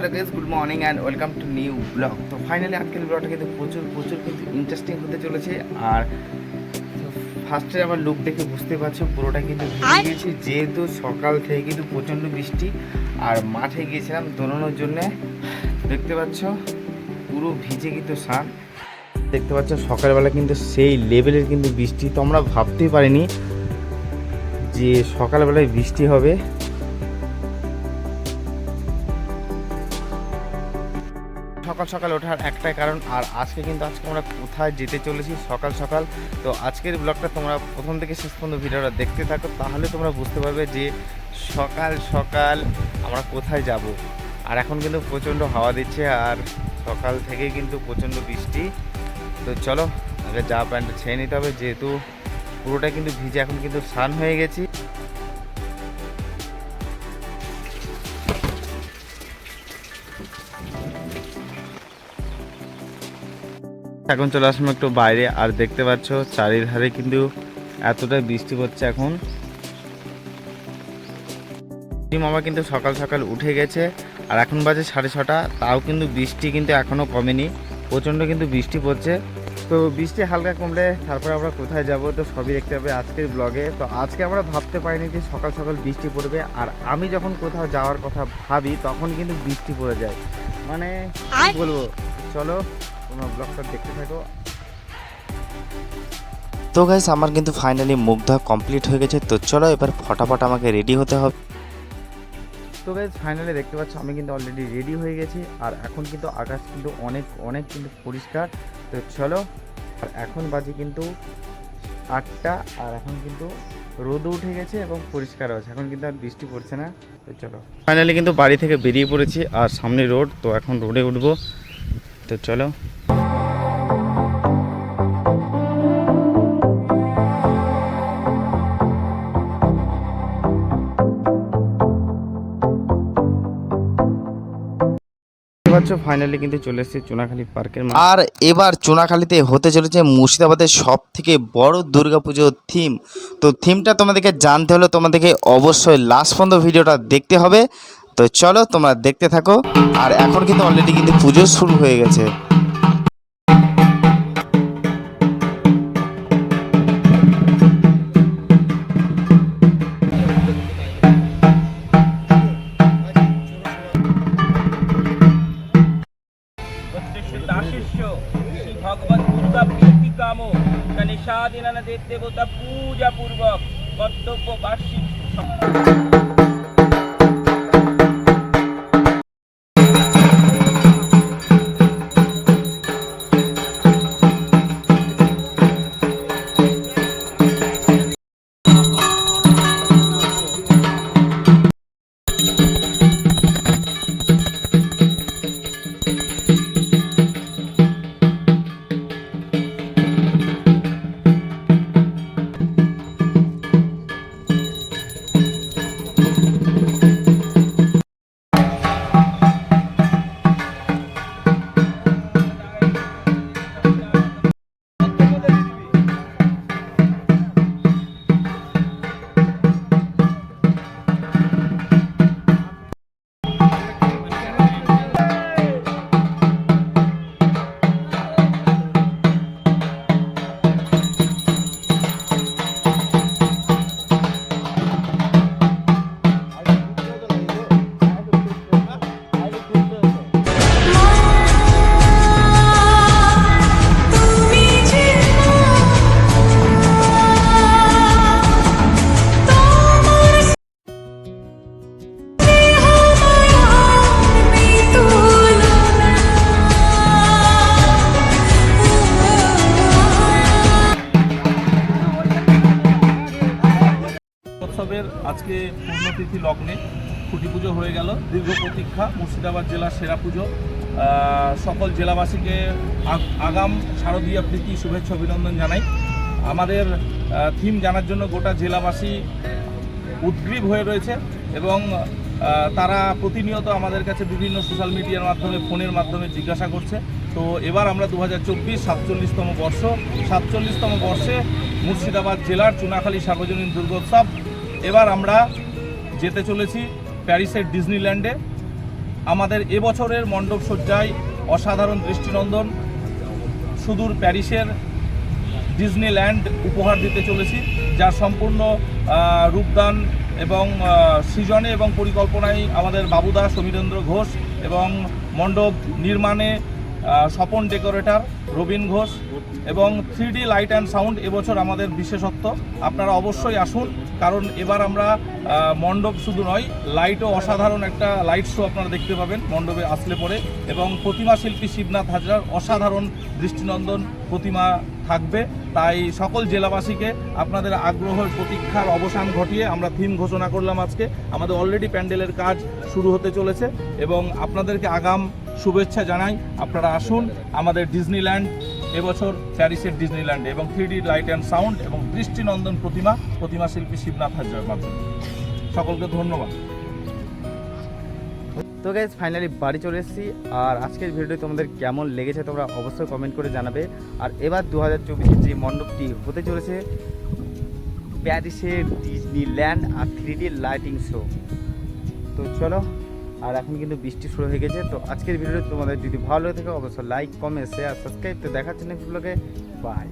Hello guys good morning and welcome to new vlog তো finally আজকের ব্লগটা কিন্তু প্রচুর প্রচুর কিন্তু ইন্টারেস্টিং হতে চলেছে। আর ফার্স্টে আমার লুক দেখে বুঝতে পারছ পুরোটা কিন্তু ভিজে গেছি যেহেতু সকাল থেকে কিন্তু প্রচণ্ড বৃষ্টি আর মাঠে গিয়েছিলাম দৌড়ানোর জন্যে। দেখতে পাচ্ছ পুরো ভিজে কিন্তু সান দেখতে পাচ্ছ সকালবেলা কিন্তু সেই লেভেলের কিন্তু বৃষ্টি তো আমরা ভাবতেই পারিনি যে সকালবেলায় বৃষ্টি হবে। সকাল ওঠার একটাই কারণ। আর আজকে কিন্তু আজকে আমরা কোথায় যেতে চলেছি সকাল সকাল। তো আজকের ব্লগটা তোমরা প্রথম থেকে শেষ পর্যন্ত ভিডিওটা দেখতে থাকো, তাহলে তোমরা বুঝতে পারবে যে সকাল সকাল আমরা কোথায় যাব। আর এখন কিন্তু প্রচণ্ড হাওয়া দিচ্ছে, আর সকাল থেকে কিন্তু প্রচণ্ড বৃষ্টি। তো চলো, আগে যা প্যান্টটা ছেড়ে নিতে হবে, যেহেতু পুরোটা কিন্তু ভিজে এখন কিন্তু স্নান হয়ে গেছি। এখন চলে আসলাম একটু বাইরে আর দেখতে পাচ্ছ চারিধারে কিন্তু এতটা বৃষ্টি পড়ছে এখন। মামা কিন্তু সকাল সকাল উঠে গেছে আর এখন বাজে সাড়ে ছটা তাও কিন্তু বৃষ্টি কিন্তু এখনও কমেনি প্রচণ্ড কিন্তু বৃষ্টি পড়ছে। তো বৃষ্টি হালকা কমলে তারপরে আমরা কোথায় যাব তো সবই দেখতে হবে আজকের ব্লগে তো আজকে আমরা ভাবতে পারিনি যে সকাল সকাল বৃষ্টি পড়বে আর আমি যখন কোথাও যাওয়ার কথা ভাবি তখন কিন্তু বৃষ্টি পড়ে যায়। মানে কি বলব? চলো তোমরা ব্লগটা দেখতে থাকো। তো গাইস আমার কিন্তু ফাইনালি মুখ ধোয়া কমপ্লিট হয়ে গেছে। তো চলো এবার ফটাফট আমাকে রেডি হতে হবে। তো গাইজ ফাইনালি দেখতে পাচ্ছ আমি কিন্তু অলরেডি রেডি হয়ে গেছি। আর এখন কিন্তু আকাশ কিন্তু অনেক অনেক কিন্তু পরিষ্কার। তো চলো আর এখন বাজে কিন্তু আটটা আর এখন কিন্তু রোদ উঠে গেছে এবং পরিষ্কার আছে। এখন কিন্তু আর বৃষ্টি পড়ছে না। তো চলো। ফাইনালি কিন্তু বাড়ি থেকে বেরিয়ে পড়েছি আর সামনে রোড তো এখন রোডে উঠবো। তো চলো। ফাইনালি কিন্তু চলে এসেছে চুনাখালী পার্কের আর এবার চুনাখালীতে হতে চলেছে মুর্শিদাবাদের সব থেকে বড় দুর্গাপুজোর থিম তো থিমটা তোমাদেরকে জানতে হলে তোমাদেরকে অবশ্যই লাস্ট পর্যন্ত ভিডিওটা দেখতে হবে। তো চলো তোমরা দেখতে থাকো। আর এখন কিন্তু অলরেডি কিন্তু পুজো শুরু হয়ে গেছে। কাম গণেশাদিনান দেব দেবতা পূজা পূর্বক কর্তব্য বার্ষিক আজকে পূর্ণতিথি লগ্নে খুঁটি পুজো হয়ে গেল। দীর্ঘ প্রতীক্ষা, মুর্শিদাবাদ জেলার সেরা পুজো। সকল জেলাবাসীকে আগ- আগাম শারদীয় প্রীতি, শুভেচ্ছা, অভিনন্দন জানাই। আমাদের থিম জানার জন্য গোটা জেলাবাসী উদ্গ্রীব হয়ে রয়েছে এবং তারা প্রতিনিয়ত আমাদের কাছে বিভিন্ন সোশ্যাল মিডিয়ার মাধ্যমে, ফোনের মাধ্যমে জিজ্ঞাসা করছে। তো এবার আমরা দু হাজার চব্বিশ সাতচল্লিশতম বর্ষ। সাতচল্লিশতম বর্ষে মুর্শিদাবাদ জেলার চুনাখালী সার্বজনীন দুর্গোৎসব এবার আমরা যেতে চলেছি প্যারিসের ডিজনিল্যান্ডে। আমাদের এবছরের মণ্ডপ সজ্জায় অসাধারণ দৃষ্টিনন্দন। সুদূর প্যারিসের ডিজনিল্যান্ড উপহার দিতে চলেছি, যার সম্পূর্ণ রূপদান এবং সৃজনে এবং পরিকল্পনায় আমাদের বাবুদা সমীরেন্দ্র ঘোষ এবং মণ্ডপ নির্মাণে স্বপন ডেকোরেটর, রবীন ঘোষ এবং থ্রি লাইট অ্যান্ড সাউন্ড এবছর আমাদের বিশেষত্ব। আপনারা অবশ্যই আসুন, কারণ এবার আমরা মণ্ডপ শুধু নয়, লাইটও অসাধারণ একটা লাইট শো আপনারা দেখতে পাবেন মণ্ডপে আসলে পরে এবং প্রতিমা শিল্পী শিবনাথ হাজরার অসাধারণ দৃষ্টিনন্দন প্রতিমা থাকবে। তাই সকল জেলাবাসীকে আপনাদের আগ্রহের প্রতীক্ষার অবসান ঘটিয়ে আমরা থিম ঘোষণা করলাম আজকে। আমাদের অলরেডি প্যান্ডেলের কাজ শুরু হতে চলেছে এবং আপনাদেরকে আগাম শুভেচ্ছা জানাই। আপনারা আসুন আমাদের ডিজনিল্যান্ড, এবছর প্যারিসের ডিজনিল্যান্ডে এবং থ্রি লাইট অ্যান্ড সাউন্ড এবং দৃষ্টিনন্দন প্রতিমা প্রতিমা শিল্পী শিবনাথ হাজরার মাধ্যমে। সকলকে ধন্যবাদ। তো গাইজ ফাইনালি বাড়ি চলে এসেছি। আর আজকের ভিডিওটি তোমাদের কেমন লেগেছে তোমরা অবশ্যই কমেন্ট করে জানাবে। আর এবার দু হাজার যে মণ্ডপটি হতে চলেছে, প্যারিসের ডিজনিল্যান্ড আর থ্রি ডি লাইটিং শো। তো চলো, আর এখন কিন্তু বৃষ্টি শুরু হয়ে গেছে। তো আজকের ভিডিওটি তোমাদের যদি ভালো লাগে থাকে, অবশ্যই লাইক কমেন্ট শেয়ার সাবস্ক্রাইব তো দেখার জন্য বাই